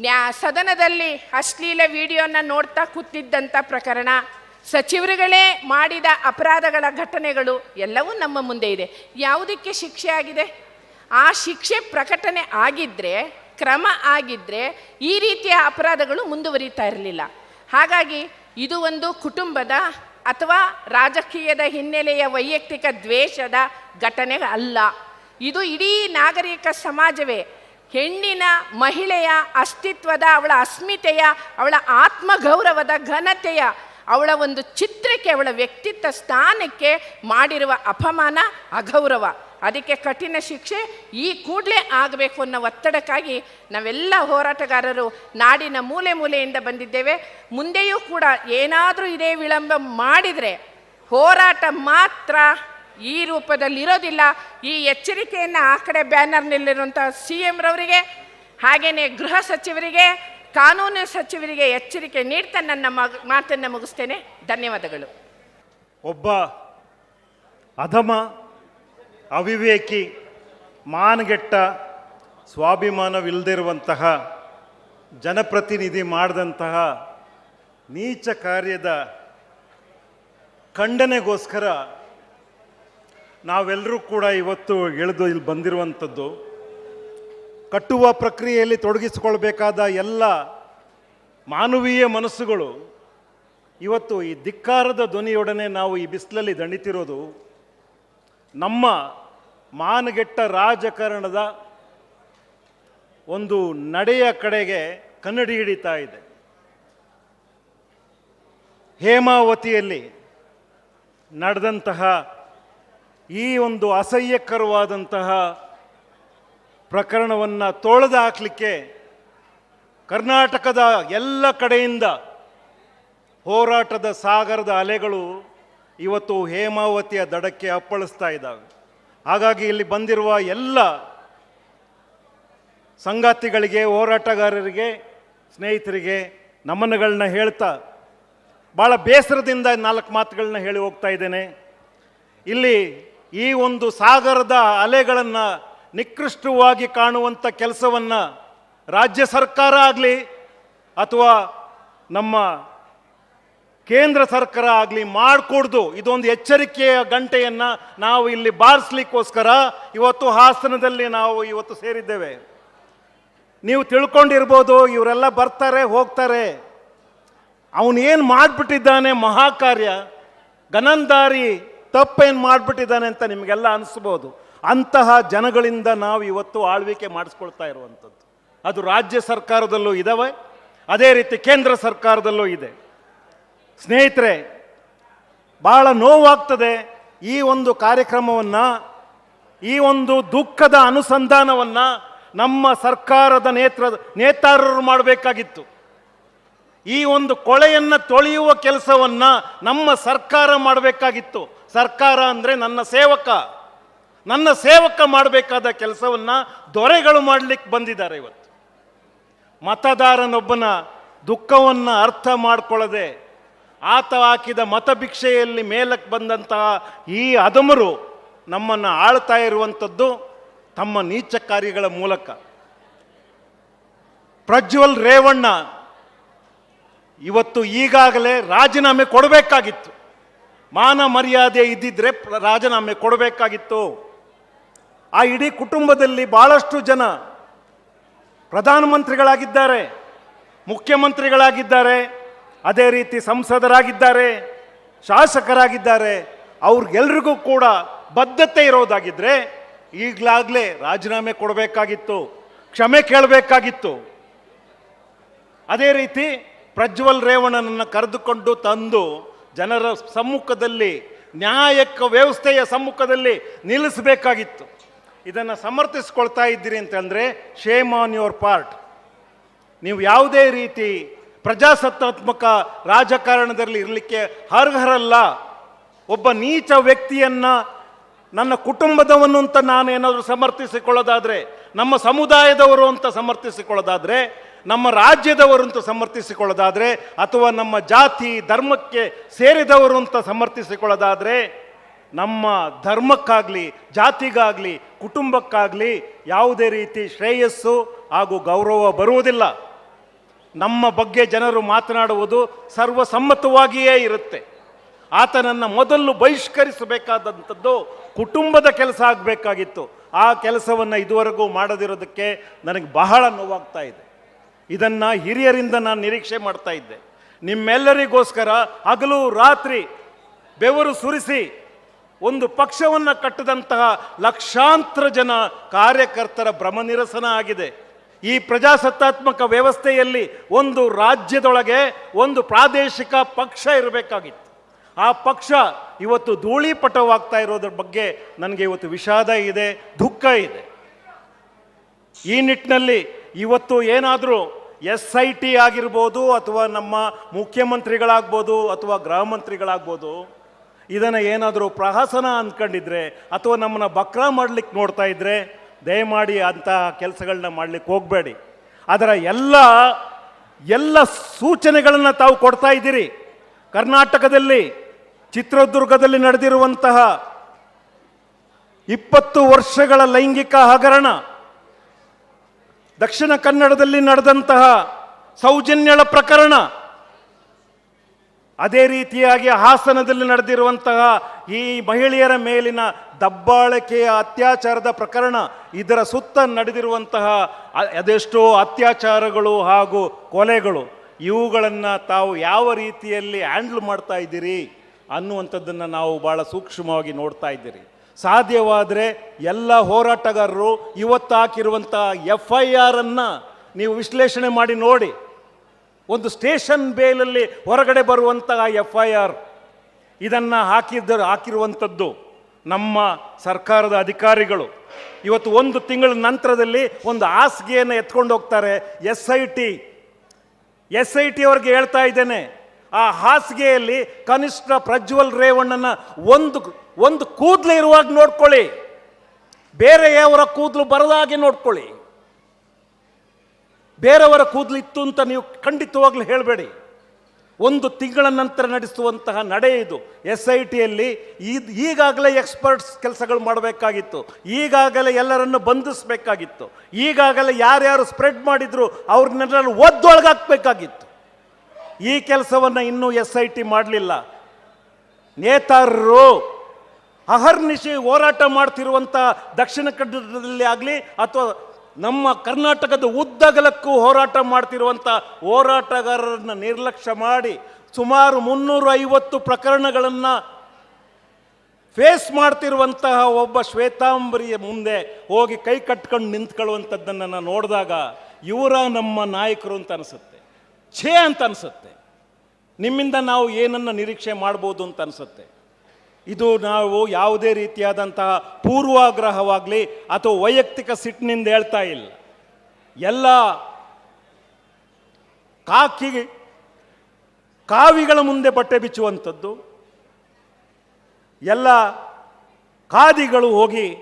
ನ್ಯಾ, ಸದನದಲ್ಲಿ ಅಶ್ಲೀಲ ವಿಡಿಯೋನ ನೋಡ್ತಾ ಕೂತಿದ್ದಂಥ ಪ್ರಕರಣ, ಸಚಿವರುಗಳೇ ಮಾಡಿದ ಅಪರಾಧಗಳ ಘಟನೆಗಳು ಎಲ್ಲವೂ ನಮ್ಮ ಮುಂದೆ ಇದೆ. ಯಾವುದಕ್ಕೆ ಶಿಕ್ಷೆ ಆಗಿದೆ? ಆ ಶಿಕ್ಷೆ ಪ್ರಕಟಣೆ ಆಗಿದ್ದರೆ ಕ್ರಮ ಆಗಿದ್ದರೆ ಈ ರೀತಿಯ ಅಪರಾಧಗಳು ಮುಂದುವರಿತಾ ಇರಲಿಲ್ಲ. ಹಾಗಾಗಿ ಇದು ಒಂದು ಕುಟುಂಬದ ಅಥವಾ ರಾಜಕೀಯದ ಹಿನ್ನೆಲೆಯ ವೈಯಕ್ತಿಕ ದ್ವೇಷದ ಘಟನೆ ಅಲ್ಲ. ಇದು ಇಡೀ ನಾಗರಿಕ ಸಮಾಜವೇ. ಹೆಣ್ಣಿನ ಮಹಿಳೆಯ ಅಸ್ತಿತ್ವದ, ಅವಳ ಅಸ್ಮಿತೆಯ, ಅವಳ ಆತ್ಮಗೌರವದ ಘನತೆಯ, ಅವಳ ಒಂದು ಚಿತ್ರಕ್ಕೆ, ಅವಳ ವ್ಯಕ್ತಿತ್ವ ಸ್ಥಾನಕ್ಕೆ ಮಾಡಿರುವ ಅಪಮಾನ, ಅಗೌರವ. ಅದಕ್ಕೆ ಕಠಿಣ ಶಿಕ್ಷೆ ಈ ಕೂಡಲೇ ಆಗಬೇಕು ಅನ್ನೋ ಒತ್ತಡಕ್ಕಾಗಿ ನಾವೆಲ್ಲ ಹೋರಾಟಗಾರರು ನಾಡಿನ ಮೂಲೆ ಮೂಲೆಯಿಂದ ಬಂದಿದ್ದೇವೆ. ಮುಂದೆಯೂ ಕೂಡ ಏನಾದರೂ ಇದೇ ವಿಳಂಬ ಮಾಡಿದರೆ ಹೋರಾಟ ಮಾತ್ರ ಈ ರೂಪದಲ್ಲಿ ಇರೋದಿಲ್ಲ ಈ ಎಚ್ಚರಿಕೆಯನ್ನು ಆ ಕಡೆ ಬ್ಯಾನರ್ನಲ್ಲಿರುವಂಥ ಸಿ ರವರಿಗೆ ಹಾಗೆಯೇ ಗೃಹ ಸಚಿವರಿಗೆ, ಕಾನೂನು ಸಚಿವರಿಗೆ ಎಚ್ಚರಿಕೆ ನೀಡ್ತಾ ನನ್ನ ಮಾತನ್ನು ಮುಗಿಸ್ತೇನೆ. ಧನ್ಯವಾದಗಳು. ಒಬ್ಬ ಅಧಮ ಅವಿವೇಕಿ ಮಾನಗೆಟ್ಟ ಸ್ವಾಭಿಮಾನವಿಲ್ಲದಿರುವಂತಹ ಜನಪ್ರತಿನಿಧಿ ಮಾಡಿದಂತಹ ನೀಚ ಕಾರ್ಯದ ಖಂಡನೆಗೋಸ್ಕರ ನಾವೆಲ್ಲರೂ ಕೂಡ ಇವತ್ತು ಎಳೆದು ಇಲ್ಲಿ ಬಂದಿರುವಂಥದ್ದು. ಕಟ್ಟುವ ಪ್ರಕ್ರಿಯೆಯಲ್ಲಿ ತೊಡಗಿಸಿಕೊಳ್ಬೇಕಾದ ಎಲ್ಲ ಮಾನವೀಯ ಮನಸ್ಸುಗಳು ಇವತ್ತು ಈ ಧಿಕ್ಕಾರದ ಧ್ವನಿಯೊಡನೆ ನಾವು ಈ ಬಿಸಿಲಲ್ಲಿ ದಣಿತಿರೋದು ನಮ್ಮ ಮಾನಗೆಟ್ಟ ರಾಜಕಾರಣದ ಒಂದು ನಡೆಯ ಕಡೆಗೆ ಕನ್ನಡಿ ಹಿಡಿತಾ ಇದೆ. ಹೇಮಾವತಿಯಲ್ಲಿ ನಡೆದಂತಹ ಈ ಒಂದು ಅಸಹ್ಯಕರವಾದಂತಹ ಪ್ರಕರಣವನ್ನು ತೊಳೆದು ಹಾಕಲಿಕ್ಕೆ ಕರ್ನಾಟಕದ ಎಲ್ಲ ಕಡೆಯಿಂದ ಹೋರಾಟದ ಸಾಗರದ ಅಲೆಗಳು ಇವತ್ತು ಹೇಮಾವತಿಯ ದಡಕ್ಕೆ ಅಪ್ಪಳಿಸ್ತಾ ಇದ್ದಾವೆ. ಹಾಗಾಗಿ ಇಲ್ಲಿ ಬಂದಿರುವ ಎಲ್ಲ ಸಂಗಾತಿಗಳಿಗೆ, ಹೋರಾಟಗಾರರಿಗೆ, ಸ್ನೇಹಿತರಿಗೆ ನಮನಗಳನ್ನ ಹೇಳ್ತಾ ಭಾಳ ಬೇಸರದಿಂದ ನಾಲ್ಕು ಮಾತುಗಳನ್ನ ಹೇಳಿ ಹೋಗ್ತಾ ಇದ್ದೇನೆ. ಇಲ್ಲಿ ಈ ಒಂದು ಸಾಗರದ ಅಲೆಗಳನ್ನು ನಿಕೃಷ್ಟವಾಗಿ ಕಾಣುವಂಥ ಕೆಲಸವನ್ನು ರಾಜ್ಯ ಸರ್ಕಾರ ಆಗಲಿ ಅಥವಾ ನಮ್ಮ ಕೇಂದ್ರ ಸರ್ಕಾರ ಆಗಲಿ ಮಾಡಿಕೊಡ್ದು ಇದೊಂದು ಎಚ್ಚರಿಕೆಯ ಗಂಟೆಯನ್ನು ನಾವು ಇಲ್ಲಿ ಬಾರಿಸ್ಲಿಕ್ಕೋಸ್ಕರ ಇವತ್ತು ಹಾಸನದಲ್ಲಿ ನಾವು ಇವತ್ತು ಸೇರಿದ್ದೇವೆ. ನೀವು ತಿಳ್ಕೊಂಡಿರ್ಬೋದು, ಇವರೆಲ್ಲ ಬರ್ತಾರೆ, ಹೋಗ್ತಾರೆ. ಅವನು ಏನು ಮಾಡಿಬಿಟ್ಟಿದ್ದಾನೆ, ಮಹಾಕಾರ್ಯ. ಗನಂದಾರಿ ತಪ್ಪೇನು ಮಾಡಿಬಿಟ್ಟಿದ್ದಾನೆ ಅಂತ ನಿಮಗೆಲ್ಲ ಅನಿಸ್ಬೋದು. ಅಂತಹ ಜನಗಳಿಂದ ನಾವು ಇವತ್ತು ಆಳ್ವಿಕೆ ಮಾಡಿಸ್ಕೊಳ್ತಾ ಇರುವಂಥದ್ದು. ಅದು ರಾಜ್ಯ ಸರ್ಕಾರದಲ್ಲೂ ಇದ್ದಾವೆ ಅದೇ ರೀತಿ ಕೇಂದ್ರ ಸರ್ಕಾರದಲ್ಲೂ ಇದೆ. ಸ್ನೇಹಿತರೆ ಭಾಳ ನೋವಾಗ್ತದೆ ಈ ಒಂದು ಕಾರ್ಯಕ್ರಮವನ್ನು, ಈ ಒಂದು ದುಃಖದ ಅನುಸಂಧಾನವನ್ನು ನಮ್ಮ ಸರ್ಕಾರದ ನೇತ್ರ, ನೇತಾರರು ಮಾಡಬೇಕಾಗಿತ್ತು. ಈ ಒಂದು ಕೊಳೆಯನ್ನು ತೊಳೆಯುವ ಕೆಲಸವನ್ನು ನಮ್ಮ ಸರ್ಕಾರ ಮಾಡಬೇಕಾಗಿತ್ತು. ಸರ್ಕಾರ ಅಂದರೆ ನನ್ನ ಸೇವಕ. ನನ್ನ ಸೇವಕ ಮಾಡಬೇಕಾದ ಕೆಲಸವನ್ನು ದೊರೆಗಳು ಮಾಡಲಿಕ್ಕೆ ಬಂದಿದ್ದಾರೆ ಇವತ್ತು. ಮತದಾರನೊಬ್ಬನ ದುಃಖವನ್ನು ಅರ್ಥ ಮಾಡಿಕೊಳ್ಳದೆ ಆತ ಹಾಕಿದ ಮತಭಿಕ್ಷೆಯಲ್ಲಿ ಮೇಲಕ್ಕೆ ಬಂದಂತಹ ಈ ಅದಮರು ನಮ್ಮನ್ನು ಆಳ್ತಾ ಇರುವಂಥದ್ದು ತಮ್ಮ ನೀಚ ಕಾರ್ಯಗಳ ಮೂಲಕ. ಪ್ರಜ್ವಲ್ ರೇವಣ್ಣ ಇವತ್ತು ಈಗಾಗಲೇ ರಾಜೀನಾಮೆ ಕೊಡಬೇಕಾಗಿತ್ತು. ಮಾನ ಮರ್ಯಾದೆ ಇದ್ದಿದ್ರೆ ರಾಜೀನಾಮೆ ಕೊಡಬೇಕಾಗಿತ್ತು. ಆ ಇಡೀ ಕುಟುಂಬದಲ್ಲಿ ಬಹಳಷ್ಟು ಜನ ಪ್ರಧಾನಮಂತ್ರಿಗಳಾಗಿದ್ದಾರೆ, ಮುಖ್ಯಮಂತ್ರಿಗಳಾಗಿದ್ದಾರೆ. ಅದೇ ರೀತಿ ಸಂಸದರಾಗಿದ್ದಾರೆ, ಶಾಸಕರಾಗಿದ್ದಾರೆ, ಅವ್ರಿಗೆಲ್ರಿಗೂ ಕೂಡ ಬದ್ಧತೆ ಇರೋದಾಗಿದ್ದರೆ ಈಗಲಾಗಲೇ ರಾಜೀನಾಮೆ ಕೊಡಬೇಕಾಗಿತ್ತು, ಕ್ಷಮೆ ಕೇಳಬೇಕಾಗಿತ್ತು. ಅದೇ ರೀತಿ ಪ್ರಜ್ವಲ್ ರೇವಣ್ಣನನ್ನು ಕರೆದುಕೊಂಡು ತಂದು ಜನರ ಸಮ್ಮುಖದಲ್ಲಿ, ನ್ಯಾಯಕ ವ್ಯವಸ್ಥೆಯ ಸಮ್ಮುಖದಲ್ಲಿ ನಿಲ್ಲಿಸಬೇಕಾಗಿತ್ತು. ಇದನ್ನು ಸಮರ್ಥಿಸ್ಕೊಳ್ತಾ ಇದ್ದೀರಿ ಅಂತಂದರೆ ಶೇಮ್ ಆನ್ ಯುವರ್ ಪಾರ್ಟ್ ನೀವು ಯಾವುದೇ ರೀತಿ ಪ್ರಜಾಸತ್ತಾತ್ಮಕ ರಾಜಕಾರಣದಲ್ಲಿ ಇರಲಿಕ್ಕೆ ಅರ್ಹರಲ್ಲ. ಒಬ್ಬ ನೀಚ ವ್ಯಕ್ತಿಯನ್ನು ನನ್ನ ಕುಟುಂಬದವನು ಅಂತ ನಾನು ಏನಾದರೂ ಸಮರ್ಥಿಸಿಕೊಳ್ಳೋದಾದರೆ, ನಮ್ಮ ಸಮುದಾಯದವರು ಅಂತ ಸಮರ್ಥಿಸಿಕೊಳ್ಳೋದಾದರೆ, ನಮ್ಮ ರಾಜ್ಯದವರು ಅಂತ ಸಮರ್ಥಿಸಿಕೊಳ್ಳೋದಾದರೆ, ಅಥವಾ ನಮ್ಮ ಜಾತಿ, ಧರ್ಮಕ್ಕೆ ಸೇರಿದವರು ಅಂತ ಸಮರ್ಥಿಸಿಕೊಳ್ಳೋದಾದರೆ, ನಮ್ಮ ಧರ್ಮಕ್ಕಾಗಲಿ, ಜಾತಿಗಾಗಲಿ, ಕುಟುಂಬಕ್ಕಾಗಲಿ ಯಾವುದೇ ರೀತಿ ಶ್ರೇಯಸ್ಸು ಹಾಗೂ ಗೌರವ ಬರುವುದಿಲ್ಲ. ನಮ್ಮ ಬಗ್ಗೆ ಜನರು ಮಾತನಾಡುವುದು ಸರ್ವಸಮ್ಮತವಾಗಿಯೇ ಇರುತ್ತೆ. ಆತನನ್ನು ಮೊದಲು ಬಹಿಷ್ಕರಿಸಬೇಕಾದಂಥದ್ದು ಕುಟುಂಬದ ಕೆಲಸ ಆಗಬೇಕಾಗಿತ್ತು. ಆ ಕೆಲಸವನ್ನು ಇದುವರೆಗೂ ಮಾಡದಿರೋದಕ್ಕೆ ನನಗೆ ಬಹಳ ನೋವಾಗ್ತಾ ಇದೆ. ಇದನ್ನು ಹಿರಿಯರಿಂದ ನಾನು ನಿರೀಕ್ಷೆ ಮಾಡ್ತಾ ಇದ್ದೆ. ನಿಮ್ಮೆಲ್ಲರಿಗೋಸ್ಕರ ಹಗಲು ರಾತ್ರಿ ಬೆವರು ಸುರಿಸಿ ಒಂದು ಪಕ್ಷವನ್ನು ಕಟ್ಟದಂತಹ ಲಕ್ಷಾಂತರ ಜನ ಕಾರ್ಯಕರ್ತರ ಭ್ರಮನಿರಸನ ಆಗಿದೆ. ಈ ಪ್ರಜಾಸತ್ತಾತ್ಮಕ ವ್ಯವಸ್ಥೆಯಲ್ಲಿ ಒಂದು ರಾಜ್ಯದೊಳಗೆ ಒಂದು ಪ್ರಾದೇಶಿಕ ಪಕ್ಷ ಇರಬೇಕಾಗಿತ್ತು. ಆ ಪಕ್ಷ ಇವತ್ತು ಧೂಳಿಪಟವಾಗ್ತಾ ಇರೋದ್ರ ಬಗ್ಗೆ ನನಗೆ ಇವತ್ತು ವಿಷಾದ ಇದೆ, ದುಃಖ ಇದೆ. ಈ ನಿಟ್ಟಿನಲ್ಲಿ ಇವತ್ತು ಏನಾದರೂ ಎಸ್ ಐ ಟಿ ಆಗಿರ್ಬೋದು ಅಥವಾ ನಮ್ಮ ಮುಖ್ಯಮಂತ್ರಿಗಳಾಗ್ಬೋದು ಅಥವಾ ಗೃಹ ಮಂತ್ರಿಗಳಾಗ್ಬೋದು, ಇದನ್ನು ಏನಾದರೂ ಪ್ರಹಸನ ಅಂದ್ಕೊಂಡಿದ್ರೆ ಅಥವಾ ನಮ್ಮನ್ನು ಬಕ್ರ ಮಾಡಲಿಕ್ಕೆ ನೋಡ್ತಾ ಇದ್ರೆ ದಯಮಾಡಿ ಅಂತಹ ಕೆಲಸಗಳನ್ನ ಮಾಡಲಿಕ್ಕೆ ಹೋಗಬೇಡಿ. ಅದರ ಎಲ್ಲ ಎಲ್ಲ ಸೂಚನೆಗಳನ್ನು ತಾವು ಕೊಡ್ತಾ ಇದ್ದೀರಿ. ಕರ್ನಾಟಕದಲ್ಲಿ, ಚಿತ್ರದುರ್ಗದಲ್ಲಿ ನಡೆದಿರುವಂತಹ ಇಪ್ಪತ್ತು ವರ್ಷಗಳ ಲೈಂಗಿಕ ಹಗರಣ, ದಕ್ಷಿಣ ಕನ್ನಡದಲ್ಲಿ ನಡೆದಂತಹ ಸೌಜನ್ಯಳ ಪ್ರಕರಣ, ಅದೇ ರೀತಿಯಾಗಿ ಹಾಸನದಲ್ಲಿ ನಡೆದಿರುವಂತಹ ಈ ಮಹಿಳೆಯರ ಮೇಲಿನ ದಬ್ಬಾಳಿಕೆಯ ಅತ್ಯಾಚಾರದ ಪ್ರಕರಣ ಇದರ ಸುತ್ತ ನಡೆದಿರುವಂತಹ ಅದೆಷ್ಟೋ ಅತ್ಯಾಚಾರಗಳು ಹಾಗೂ ಕೊಲೆಗಳು. ಇವುಗಳನ್ನು ತಾವು ಯಾವ ರೀತಿಯಲ್ಲಿ ಹ್ಯಾಂಡ್ಲ್ ಮಾಡ್ತಾ ಇದ್ದೀರಿ ಅನ್ನುವಂಥದ್ದನ್ನು ನಾವು ಭಾಳ ಸೂಕ್ಷ್ಮವಾಗಿ ನೋಡ್ತಾ ಇದ್ದೀರಿ. ಸಾಧ್ಯವಾದರೆ ಎಲ್ಲ ಹೋರಾಟಗಾರರು ಇವತ್ತು ಹಾಕಿರುವಂಥ ಎಫ್ ಐ ಆರನ್ನು ನೀವು ವಿಶ್ಲೇಷಣೆ ಮಾಡಿ ನೋಡಿ. ಒಂದು ಸ್ಟೇಷನ್ ಬೇಲಲ್ಲಿ ಹೊರಗಡೆ ಬರುವಂತಹ ಎಫ್ ಐ ಆರ್ ಇದನ್ನು ಹಾಕಿದ್ದ ಹಾಕಿರುವಂಥದ್ದು. ನಮ್ಮ ಸರ್ಕಾರದ ಅಧಿಕಾರಿಗಳು ಇವತ್ತು ಒಂದು ತಿಂಗಳ ನಂತರದಲ್ಲಿ ಒಂದು ಹಾಸಿಗೆಯನ್ನು ಎತ್ಕೊಂಡು ಹೋಗ್ತಾರೆ. S I T. S I T ಅವ್ರಿಗೆ ಹೇಳ್ತಾ ಇದ್ದೇನೆ, ಆ ಹಾಸಿಗೆಯಲ್ಲಿ ಕನಿಷ್ಠ ಪ್ರಜ್ವಲ್ ರೇವಣ್ಣನ ಒಂದು ಒಂದು ಕೂದಲು ಇರುವಾಗ ನೋಡ್ಕೊಳ್ಳಿ. ಬೇರೆಯವರ ಕೂದಲು ಬರದಾಗೆ ನೋಡ್ಕೊಳ್ಳಿ. ಬೇರೆಯವರ ಕೂದಲು ಇತ್ತು ಅಂತ ನೀವು ಖಂಡಿತವಾಗ್ಲೂ ಹೇಳಬೇಡಿ. ಒಂದು ತಿಂಗಳ ನಂತರ ನಡೆಸುವಂತಹ ನಡೆ ಇದು. ಎಸ್ ಐ ಟಿಯಲ್ಲಿ ಈಗಾಗಲೇ ಎಕ್ಸ್ಪರ್ಟ್ಸ್ ಕೆಲಸಗಳು ಮಾಡಬೇಕಾಗಿತ್ತು. ಈಗಾಗಲೇ ಎಲ್ಲರನ್ನು ಬಂಧಿಸಬೇಕಾಗಿತ್ತು. ಈಗಾಗಲೇ ಯಾರ್ಯಾರು ಸ್ಪ್ರೆಡ್ ಮಾಡಿದ್ರು ಅವ್ರನ್ನೆಲ್ಲ ಒದ್ದೊಳಗಾಕಬೇಕಾಗಿತ್ತು. ಈ ಕೆಲಸವನ್ನು ಇನ್ನೂ ಎಸ್ ಐ ಟಿ ಮಾಡಲಿಲ್ಲ. ನೇತಾರರು ಅಹರ್ನಿಶಿ ಹೋರಾಟ ಮಾಡ್ತಿರುವಂಥ ದಕ್ಷಿಣ ಕನ್ನಡದಲ್ಲಿ ಆಗಲಿ ಅಥವಾ ನಮ್ಮ ಕರ್ನಾಟಕದ ಉದ್ದಗಲಕ್ಕೂ ಹೋರಾಟ ಮಾಡ್ತಿರುವಂಥ ಹೋರಾಟಗಾರರನ್ನು ನಿರ್ಲಕ್ಷ್ಯ ಮಾಡಿ ಸುಮಾರು ಮುನ್ನೂರ ಐವತ್ತು ಪ್ರಕರಣಗಳನ್ನು ಫೇಸ್ ಮಾಡ್ತಿರುವಂತಹ ಒಬ್ಬ ಶ್ವೇತಾಂಬರಿಯ ಮುಂದೆ ಹೋಗಿ ಕೈ ಕಟ್ಕೊಂಡು ನಿಂತ್ಕೊಳ್ಳುವಂಥದ್ದನ್ನು ನಾನು ನೋಡಿದಾಗ ಇವರ ನಮ್ಮ ನಾಯಕರು ಅಂತ ಅನಿಸುತ್ತೆ. ಛೇ ಅಂತ ಅನಿಸುತ್ತೆ. ನಿಮ್ಮಿಂದ ನಾವು ಏನನ್ನು ನಿರೀಕ್ಷೆ ಮಾಡ್ಬೋದು ಅಂತ ಅನಿಸುತ್ತೆ. ಇದು ನಾವು ಯಾವುದೇ ರೀತಿಯಾದಂತಹ ಪೂರ್ವಾಗ್ರಹವಾಗಲಿ ಅಥವಾ ವೈಯಕ್ತಿಕ ಸಿಟ್ಟಿನಿಂದ ಹೇಳ್ತಾ ಇಲ್ಲ. ಎಲ್ಲ ಕಾಕಿ, ಕಾವಿಗಳ ಮುಂದೆ ಬಟ್ಟೆ ಬಿಚ್ಚುವಂಥದ್ದು. ಎಲ್ಲ ಖಾದಿಗಳು ಹೋಗಿ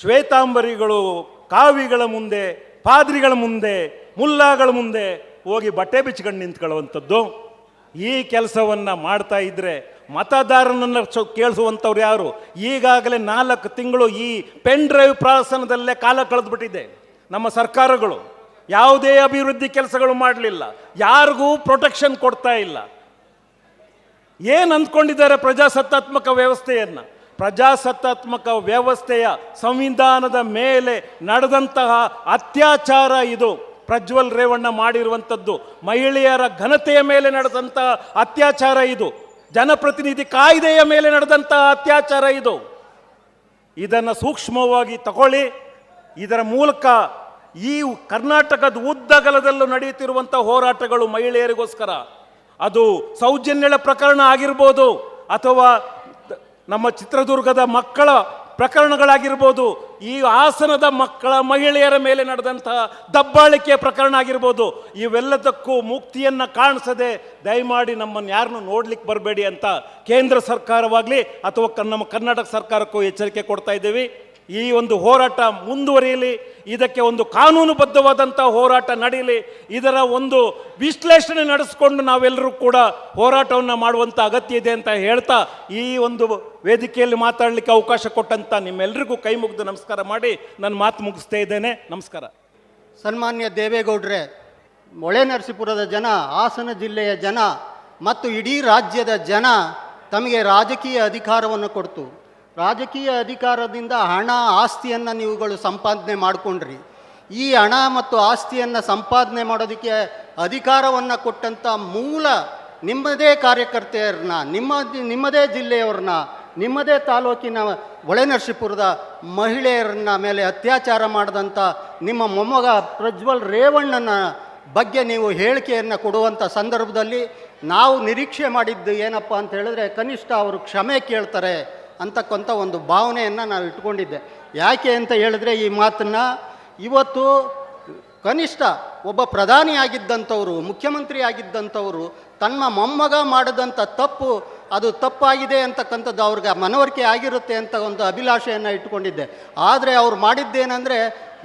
ಶ್ವೇತಾಂಬರಿಗಳು ಕಾವಿಗಳ ಮುಂದೆ, ಪಾದ್ರಿಗಳ ಮುಂದೆ, ಮುಲ್ಲಾಗಳ ಮುಂದೆ ಹೋಗಿ ಬಟ್ಟೆ ಬಿಚ್ಕೊಂಡು ನಿಂತ್ಕೊಳ್ಳುವಂಥದ್ದು. ಈ ಕೆಲಸವನ್ನು ಮಾಡ್ತಾ ಇದ್ದರೆ ಮತದಾರನನ್ನು ಚೊ ಕೇಳಿಸುವಂಥವ್ರು ಯಾರು? ಈಗಾಗಲೇ ನಾಲ್ಕು ತಿಂಗಳು ಈ ಪೆನ್ ಡ್ರೈವ್ ಪ್ರಾಸನದಲ್ಲೇ ಕಾಲ ಕಳೆದುಬಿಟ್ಟಿದೆ. ನಮ್ಮ ಸರ್ಕಾರಗಳು ಯಾವುದೇ ಅಭಿವೃದ್ಧಿ ಕೆಲಸಗಳು ಮಾಡಲಿಲ್ಲ. ಯಾರಿಗೂ ಪ್ರೊಟೆಕ್ಷನ್ ಕೊಡ್ತಾ ಇಲ್ಲ. ಏನು ಅಂದ್ಕೊಂಡಿದ್ದಾರೆ ಪ್ರಜಾಸತ್ತಾತ್ಮಕ ವ್ಯವಸ್ಥೆಯನ್ನು? ಪ್ರಜಾಸತ್ತಾತ್ಮಕ ವ್ಯವಸ್ಥೆಯ ಸಂವಿಧಾನದ ಮೇಲೆ ನಡೆದಂತಹ ಅತ್ಯಾಚಾರ ಇದು. ಪ್ರಜ್ವಲ್ ರೇವಣ್ಣ ಮಾಡಿರುವಂಥದ್ದು ಮಹಿಳೆಯರ ಘನತೆಯ ಮೇಲೆ ನಡೆದಂಥ ಅತ್ಯಾಚಾರ ಇದು. ಜನಪ್ರತಿನಿಧಿ ಕಾಯ್ದೆಯ ಮೇಲೆ ನಡೆದಂಥ ಅತ್ಯಾಚಾರ ಇದು. ಇದನ್ನು ಸೂಕ್ಷ್ಮವಾಗಿ ತಗೊಳ್ಳಿ. ಇದರ ಮೂಲಕ ಈ ಕರ್ನಾಟಕದ ಉದ್ದಗಲದಲ್ಲೂ ನಡೆಯುತ್ತಿರುವಂಥ ಹೋರಾಟಗಳು ಮಹಿಳೆಯರಿಗೋಸ್ಕರ. ಅದು ಸೌಜನ್ಯಳ ಪ್ರಕರಣ ಆಗಿರ್ಬೋದು ಅಥವಾ ನಮ್ಮ ಚಿತ್ರದುರ್ಗದ ಮಕ್ಕಳ ಪ್ರಕರಣಗಳಾಗಿರ್ಬೋದು, ಈ ಹಾಸನದ ಮಕ್ಕಳ ಮಹಿಳೆಯರ ಮೇಲೆ ನಡೆದಂತಹ ದಬ್ಬಾಳಿಕೆ ಪ್ರಕರಣ ಆಗಿರ್ಬೋದು, ಇವೆಲ್ಲದಕ್ಕೂ ಮುಕ್ತಿಯನ್ನು ಕಾಣಿಸದೆ ದಯಮಾಡಿ ನಮ್ಮನ್ನು ಯಾರನ್ನು ನೋಡ್ಲಿಕ್ಕೆ ಬರಬೇಡಿ ಅಂತ ಕೇಂದ್ರ ಸರ್ಕಾರವಾಗಲಿ ಅಥವಾ ನಮ್ಮ ಕರ್ನಾಟಕ ಸರ್ಕಾರಕ್ಕೂ ಎಚ್ಚರಿಕೆ ಕೊಡ್ತಾ ಇದ್ದೀವಿ. ಈ ಒಂದು ಹೋರಾಟ ಮುಂದುವರಿಯಲಿ, ಇದಕ್ಕೆ ಒಂದು ಕಾನೂನುಬದ್ಧವಾದಂಥ ಹೋರಾಟ ನಡೆಯಲಿ, ಇದರ ಒಂದು ವಿಶ್ಲೇಷಣೆ ನಡೆಸಿಕೊಂಡು ನಾವೆಲ್ಲರೂ ಕೂಡ ಹೋರಾಟವನ್ನು ಮಾಡುವಂಥ ಅಗತ್ಯ ಇದೆ ಅಂತ ಹೇಳ್ತಾ ಈ ಒಂದು ವೇದಿಕೆಯಲ್ಲಿ ಮಾತಾಡಲಿಕ್ಕೆ ಅವಕಾಶ ಕೊಟ್ಟಂಥ ನಿಮ್ಮೆಲ್ಲರಿಗೂ ಕೈ ಮುಗಿದು ನಮಸ್ಕಾರ ಮಾಡಿ ನನ್ನ ಮಾತು ಮುಗಿಸ್ತಾ ಇದ್ದೇನೆ. ನಮಸ್ಕಾರ. ಸನ್ಮಾನ್ಯ ದೇವೇಗೌಡ್ರೆ, ಮೊಳೆ ನರಸೀಪುರದ ಜನ, ಹಾಸನ ಜಿಲ್ಲೆಯ ಜನ ಮತ್ತು ಇಡೀ ರಾಜ್ಯದ ಜನ ತಮಗೆ ರಾಜಕೀಯ ಅಧಿಕಾರವನ್ನು ಕೊಡ್ತು. ರಾಜಕೀಯ ಅಧಿಕಾರದಿಂದ ಹಣ, ಆಸ್ತಿಯನ್ನು ನೀವುಗಳು ಸಂಪಾದನೆ ಮಾಡಿಕೊಂಡ್ರಿ. ಈ ಹಣ ಮತ್ತು ಆಸ್ತಿಯನ್ನು ಸಂಪಾದನೆ ಮಾಡೋದಕ್ಕೆ ಅಧಿಕಾರವನ್ನು ಕೊಟ್ಟಂಥ ಮೂಲ ನಿಮ್ಮದೇ ಕಾರ್ಯಕರ್ತೆಯರನ್ನ, ನಿಮ್ಮ, ನಿಮ್ಮದೇ ಜಿಲ್ಲೆಯವ್ರನ್ನ, ನಿಮ್ಮದೇ ತಾಲೂಕಿನ ಒಳೆನರಸೀಪುರದ ಮಹಿಳೆಯರನ್ನ ಮೇಲೆ ಅತ್ಯಾಚಾರ ಮಾಡಿದಂಥ ನಿಮ್ಮ ಮೊಮ್ಮಗ ಪ್ರಜ್ವಲ್ ರೇವಣ್ಣನ ಬಗ್ಗೆ ನೀವು ಹೇಳಿಕೆಯನ್ನು ಕೊಡುವಂಥ ಸಂದರ್ಭದಲ್ಲಿ ನಾವು ನಿರೀಕ್ಷೆ ಮಾಡಿದ್ದು ಏನಪ್ಪ ಅಂತ ಹೇಳಿದ್ರೆ ಕನಿಷ್ಠ ಅವರು ಕ್ಷಮೆ ಕೇಳ್ತಾರೆ. ಅಂತಕ್ಕಂಥ ಒಂದು ಭಾವನೆಯನ್ನು ನಾವು ಇಟ್ಕೊಂಡಿದ್ದೆ. ಯಾಕೆ ಅಂತ ಹೇಳಿದ್ರೆ ಈ ಮಾತನ್ನು ಇವತ್ತು ಕನಿಷ್ಠ ಒಬ್ಬ ಪ್ರಧಾನಿ ಆಗಿದ್ದಂಥವರು ಮುಖ್ಯಮಂತ್ರಿ ಆಗಿದ್ದಂಥವರು ತನ್ನ ಮೊಮ್ಮಗ ಮಾಡಿದಂಥ ತಪ್ಪು ಅದು ತಪ್ಪಾಗಿದೆ ಅಂತಕ್ಕಂಥದ್ದು ಅವ್ರಿಗೆ ಮನವರಿಕೆ ಆಗಿರುತ್ತೆ ಅಂತ ಒಂದು ಅಭಿಲಾಷೆಯನ್ನು ಇಟ್ಕೊಂಡಿದ್ದೆ ಆದರೆ ಅವ್ರು ಮಾಡಿದ್ದೇನೆಂದರೆ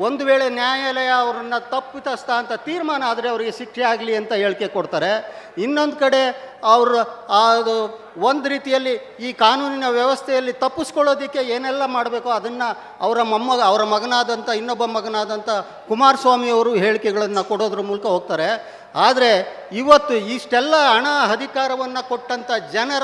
ಒಂದು ವೇಳೆ ನ್ಯಾಯಾಲಯ ಅವರನ್ನು ತಪ್ಪಿತಸ್ಥ ಅಂತ ತೀರ್ಮಾನ ಆದರೆ ಅವರಿಗೆ ಶಿಕ್ಷೆ ಆಗಲಿ ಅಂತ ಹೇಳಿಕೆ ಕೊಡ್ತಾರೆ. ಇನ್ನೊಂದು ಕಡೆ ಅವರು ಅದು ಒಂದು ರೀತಿಯಲ್ಲಿ ಈ ಕಾನೂನಿನ ವ್ಯವಸ್ಥೆಯಲ್ಲಿ ತಪ್ಪಿಸ್ಕೊಳ್ಳೋದಕ್ಕೆ ಏನೆಲ್ಲ ಮಾಡಬೇಕೋ ಅದನ್ನು ಅವರ ಮೊಮ್ಮಗ, ಅವರ ಮಗನಾದಂಥ ಇನ್ನೊಬ್ಬ ಮಗನಾದಂಥ ಕುಮಾರಸ್ವಾಮಿಯವರು ಹೇಳಿಕೆಗಳನ್ನು ಕೊಡೋದ್ರ ಮೂಲಕ ಹೋಗ್ತಾರೆ. ಆದರೆ ಇವತ್ತು ಇಷ್ಟೆಲ್ಲ ಹಣ ಅಧಿಕಾರವನ್ನು ಕೊಟ್ಟಂಥ ಜನರ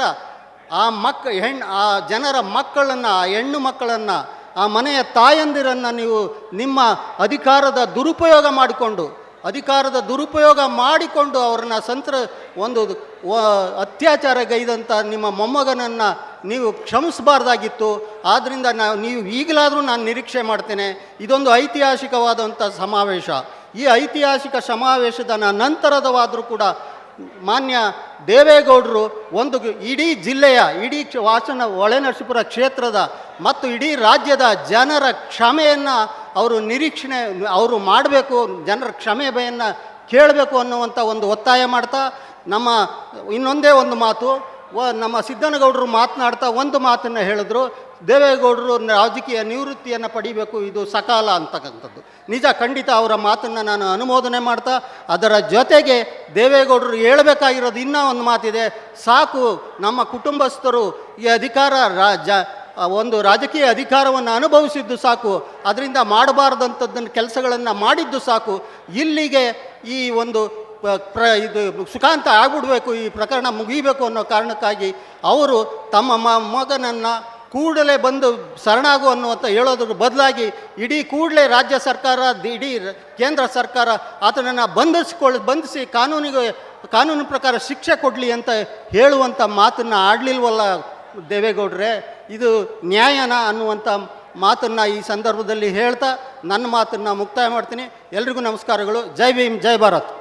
ಆ ಮಕ್ಕ ಹೆಣ್ಣು ಆ ಜನರ ಮಕ್ಕಳನ್ನು, ಆ ಹೆಣ್ಣು ಮಕ್ಕಳನ್ನು, ಆ ಮನೆಯ ತಾಯಂದಿರನ್ನು ನೀವು ನಿಮ್ಮ ಅಧಿಕಾರದ ದುರುಪಯೋಗ ಮಾಡಿಕೊಂಡು, ಅಧಿಕಾರದ ದುರುಪಯೋಗ ಮಾಡಿಕೊಂಡು ಅವರನ್ನು ಸಂತ್ರ, ಒಂದು ಅತ್ಯಾಚಾರ ಅತ್ಯಾಚಾರಗೈದಂಥ ನಿಮ್ಮ ಮೊಮ್ಮಗನನ್ನು ನೀವು ಕ್ಷಮಿಸಬಾರ್ದಾಗಿತ್ತು. ಆದ್ದರಿಂದ ನಾವು ನೀವು ಈಗಲಾದರೂ ನಾನು ನಿರೀಕ್ಷೆ ಮಾಡ್ತೇನೆ. ಇದೊಂದು ಐತಿಹಾಸಿಕವಾದಂಥ ಸಮಾವೇಶ. ಈ ಐತಿಹಾಸಿಕ ಸಮಾವೇಶದ ನಂತರದವಾದರೂ ಕೂಡ ಮಾನ್ಯ ದೇವೇಗೌಡರು ಒಂದು ಇಡೀ ಜಿಲ್ಲೆಯ, ಇಡೀ ವಾಸನ ಒಳೆನರಸೀಪುರ ಕ್ಷೇತ್ರದ ಮತ್ತು ಇಡೀ ರಾಜ್ಯದ ಜನರ ಕ್ಷಮೆಯನ್ನು ಅವರು ನಿರೀಕ್ಷಣೆ, ಅವರು ಮಾಡಬೇಕು, ಜನರ ಕ್ಷಮೆಯನ್ನು ಕೇಳಬೇಕು ಅನ್ನುವಂಥ ಒಂದು ಒತ್ತಾಯ ಮಾಡ್ತಾ, ನಮ್ಮ ಇನ್ನೊಂದೇ ಒಂದು ಮಾತು ನಮ್ಮ ಸಿದ್ದನಗೌಡರು ಮಾತನಾಡ್ತಾ ಒಂದು ಮಾತನ್ನು ಹೇಳಿದ್ರು. ದೇವೇಗೌಡರು ರಾಜಕೀಯ ನಿವೃತ್ತಿಯನ್ನು ಪಡಿಬೇಕು, ಇದು ಸಕಾಲ ಅಂತಕ್ಕಂಥದ್ದು. ನಿಜ, ಖಂಡಿತ ಅವರ ಮಾತನ್ನು ನಾನು ಅನುಮೋದನೆ ಮಾಡ್ತಾ, ಅದರ ಜೊತೆಗೆ ದೇವೇಗೌಡರು ಹೇಳಬೇಕಾಗಿರೋದು ಇನ್ನೂ ಒಂದು ಮಾತಿದೆ. ಸಾಕು, ನಮ್ಮ ಕುಟುಂಬಸ್ಥರು ಈ ಅಧಿಕಾರ ರಾಜ ಒಂದು ರಾಜಕೀಯ ಅಧಿಕಾರವನ್ನು ಅನುಭವಿಸಿದ್ದು ಸಾಕು, ಅದರಿಂದ ಮಾಡಬಾರ್ದಂಥದ್ದನ್ನು ಕೆಲಸಗಳನ್ನು ಮಾಡಿದ್ದು ಸಾಕು. ಇಲ್ಲಿಗೆ ಈ ಒಂದು ಪ್ರ, ಇದು ಸುಖಾಂತ ಆಗ್ಬಿಡ್ಬೇಕು, ಈ ಪ್ರಕರಣ ಮುಗಿಬೇಕು ಅನ್ನೋ ಕಾರಣಕ್ಕಾಗಿ ಅವರು ತಮ್ಮ ಮಗನನ್ನು ಕೂಡಲೇ ಬಂದು ಶರಣಾಗು ಅನ್ನುವಂಥ ಹೇಳೋದ್ರ ಬದಲಾಗಿ ಇಡೀ ಕೂಡಲೇ ರಾಜ್ಯ ಸರ್ಕಾರ ಇಡೀ ಕೇಂದ್ರ ಸರ್ಕಾರ ಆತನನ್ನು ಬಂಧಿಸ್ಕೊಳ್ಳಿ, ಬಂಧಿಸಿ ಕಾನೂನಿಗೆ, ಕಾನೂನು ಪ್ರಕಾರ ಶಿಕ್ಷೆ ಕೊಡಲಿ ಅಂತ ಹೇಳುವಂಥ ಮಾತನ್ನು ಆಡಲಿಲ್ವಲ್ಲ ದೇವೇಗೌಡ್ರೆ? ಇದು ನ್ಯಾಯನ ಅನ್ನುವಂಥ ಮಾತನ್ನು ಈ ಸಂದರ್ಭದಲ್ಲಿ ಹೇಳ್ತಾ ನನ್ನ ಮಾತನ್ನು ಮುಕ್ತಾಯ ಮಾಡ್ತೀನಿ. ಎಲ್ರಿಗೂ ನಮಸ್ಕಾರಗಳು. ಜೈ ಭೀಮ್, ಜೈ ಭಾರತ್.